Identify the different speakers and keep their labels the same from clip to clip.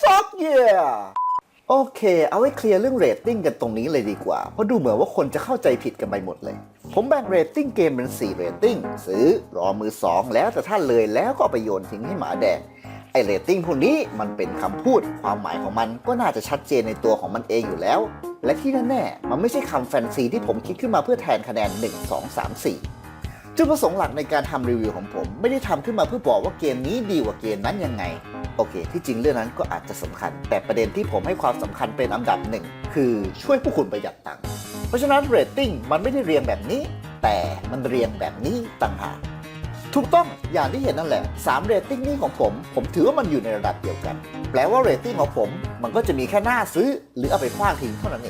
Speaker 1: fuck yeah โอเค เอาไว้เคลียร์เรื่องเรตติ้งกันตรงนี้เลยดีกว่า เพราะดูเหมือนว่าคนจะเข้าใจผิดกันไปหมดเลย ผมแบ่งเรตติ้งเกมเป็น 4 เรตติ้งซื้อรอมือ 2 แล้วแต่ถ้าเลยแล้วก็ไปโยนทิ้งให้หมาแดงไอเรตติ้งพวกนี้มันเป็นคำพูด ความหมายของมันก็น่าจะชัดเจนในตัวของมันเองอยู่แล้ว และที่แน่ๆมันไม่ใช่คำแฟนซีที่ผมคิดขึ้นมาเพื่อแทนคะแนน 1 2 3 4 จุดประสงค์หลักในการทำรีวิวของผม ไม่ได้ทำขึ้นมาเพื่อบอกว่าเกมนี้ดีกว่าเกมนั้นยังไง โอเค ที่จริงเรื่องนั้นก็อาจจะสำคัญ แต่ประเด็นที่ผมให้ความสำคัญเป็นอันดับหนึ่งคือช่วยผู้คุณประหยัดตังค์เพราะฉะนั้นเรตติ้งมันไม่ได้เรียงแบบนี้ แต่มันเรียงแบบนี้ต่างหากถูกต้องอย่างที่เห็นนั่นแหละ3เรตติ้งนี้ของผม ผมถือว่ามันอยู่ในระดับเดียวกัน แปลว่าเรตติ้งของผม มันก็จะมีแค่หน้าซื้อ หรือเอาไปคว้างทิ้งเท่านั้นเอง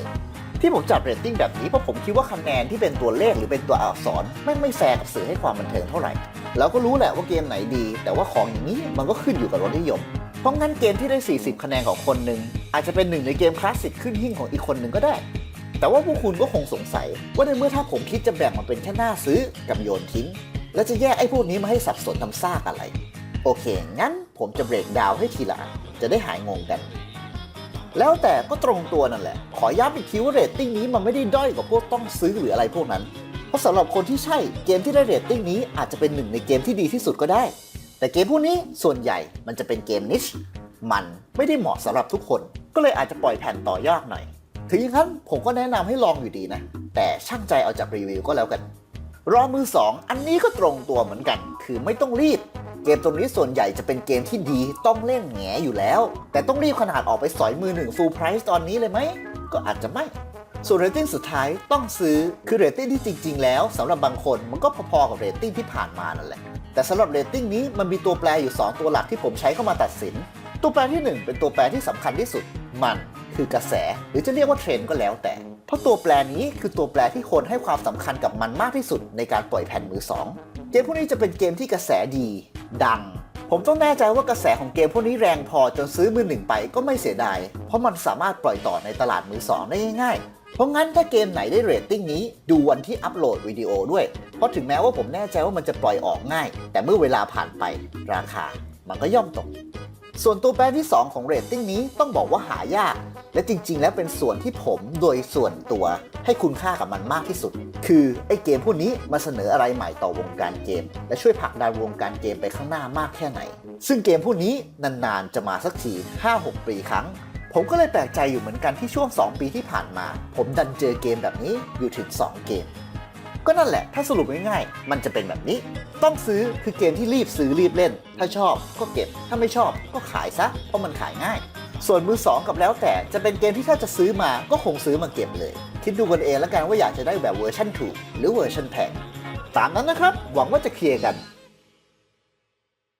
Speaker 1: ที่ผมจัดเรตติ้งแบบนี้เพราะผมคิดว่าคะแนนที่เป็นตัวเลขหรือเป็นตัวอักษรแม่งไม่แฟร์กับสื่อให้ความบันเทิงเท่าไหร่เราก็รู้แหละว่าเกมไหนดี แต่ว่าของอย่างนี้มันก็ขึ้นอยู่กับรสนิยม เพราะงั้นเกมที่ได้ 40 คะแนนของคนหนึ่งอาจจะเป็นหนึ่งในเกมคลาสสิกขึ้นหิ่งของอีกคนหนึ่งก็ได้ แต่ว่าพวกคุณก็คงสงสัย ว่าในเมื่อถ้าผมคิดจะแบ่งมันเป็นแค่หน้าซื้อกับโยนทิ้ง แล้วจะแยกไอ้พวกนี้มาให้สับสนทำซากอะไร โอเค งั้นผมจะเบรกดาวให้ทีละจะได้หายงงกัน แล้วแต่ก็ตรงตัวนั่นแหละ ขอย้ำอีกทีว่าเรตติ้งนี้มันไม่ได้ด้อยกว่าพวกต้องซื้อหรืออะไรพวกนั้น เพราะสำหรับคนที่ใช่เกมที่ได้เรตติ้งนี้อาจจะเป็นหนึ่งในเกมที่ดีที่สุดก็ได้ แต่เกมพวกนี้ส่วนใหญ่มันจะเป็นเกมนิชมันไม่ได้เหมาะสำหรับทุกคน ก็เลยอาจจะปล่อยแผ่นต่อยากหน่อย ถึงอย่างนั้นผมก็แนะนำให้ลองอยู่ดีนะ แต่ช่างใจเอาจากรีวิวก็แล้วกัน รอมือ 2 อันนี้ก็ตรงตัวเหมือนกัน คือไม่ต้องรีบ เกมตรงนี้ส่วนใหญ่จะเป็นเกมที่ดีต้องเล่นแงอยู่แล้ว แต่ต้องรีบขนาดออกไปสอยมือหนึ่ง full price ตอนนี้เลยไหม ก็อาจจะไม่ส่วนเรตติ้งสุดท้ายต้องซื้อคือเรตติ้งที่จริง ๆ แล้วสำหรับบางคนมันก็พอๆกับเรตติ้งที่ผ่านมานั่นแหละ แต่สำหรับเรตติ้งนี้มันมีตัวแปรอยู่ 2 ตัวหลักที่ผมใช้เข้ามาตัดสิน ตัวแปรที่ 1 เป็นตัวแปรที่สำคัญที่สุด มันคือกระแส หรือจะเรียกว่าเทรนก็แล้วแต่ เพราะตัวแปรนี้คือตัวแปรที่คนให้ความสำคัญกับมันมากที่สุดในการปล่อยแผ่นมือสอง เกมพวกนี้จะเป็นเกมที่กระแสดีดัง ผมต้องแน่ใจว่ากระแสของเกมพวกนี้แรงพอจนซื้อมือหนึ่งไปก็ไม่เสียดาย เพราะมันสามารถปล่อยต่อในตลาดมือสองได้ง่ายๆ เพราะงั้นถ้าเกมไหนได้เรตติ้งนี้ดูวันที่อัปโหลดวิดีโอด้วย เพราะถึงแม้ว่าผมแน่ใจว่ามันจะปล่อยออกง่าย แต่เมื่อเวลาผ่านไปราคามันก็ย่อมตก ส่วนตัวแปรที่ 2 ของเรตติ้งนี้ต้องบอกว่าหายาก และจริง ๆ แล้วเป็นส่วนที่ผมโดยส่วนตัวให้คุณค่ากับมันมากที่สุด คือไอ้เกมพวกนี้มาเสนออะไรใหม่ต่อวงการเกม และช่วยผลักดันวงการเกมไปข้างหน้ามากแค่ไหน ซึ่งเกมพวกนี้นานๆจะมาสักที 5-6 ปีครั้ง ผมก็เลยแปลกใจอยู่เหมือนกันที่ช่วง 2 ปีที่ผ่านมา ผมดันเจอเกมแบบนี้อยู่ถึง 2 เกม ก็นั่นแหละ ถ้าสรุปง่ายๆ มันจะเป็นแบบนี้ ต้องซื้อคือเกมที่รีบซื้อรีบเล่น ถ้าชอบก็เก็บ ถ้าไม่ชอบก็ขายซะ เพราะมันขายง่าย ส่วนมือ 2 กับแล้วแต่จะเป็นเกมที่ถ้าจะซื้อมาก็คงซื้อมาเก็บเลย คิดดูกันเองแล้วกันว่าอยากจะได้แบบเวอร์ชันถูก หรือเวอร์ชันแพงตามนั้นนะครับ หวังว่าจะเคลียร์กัน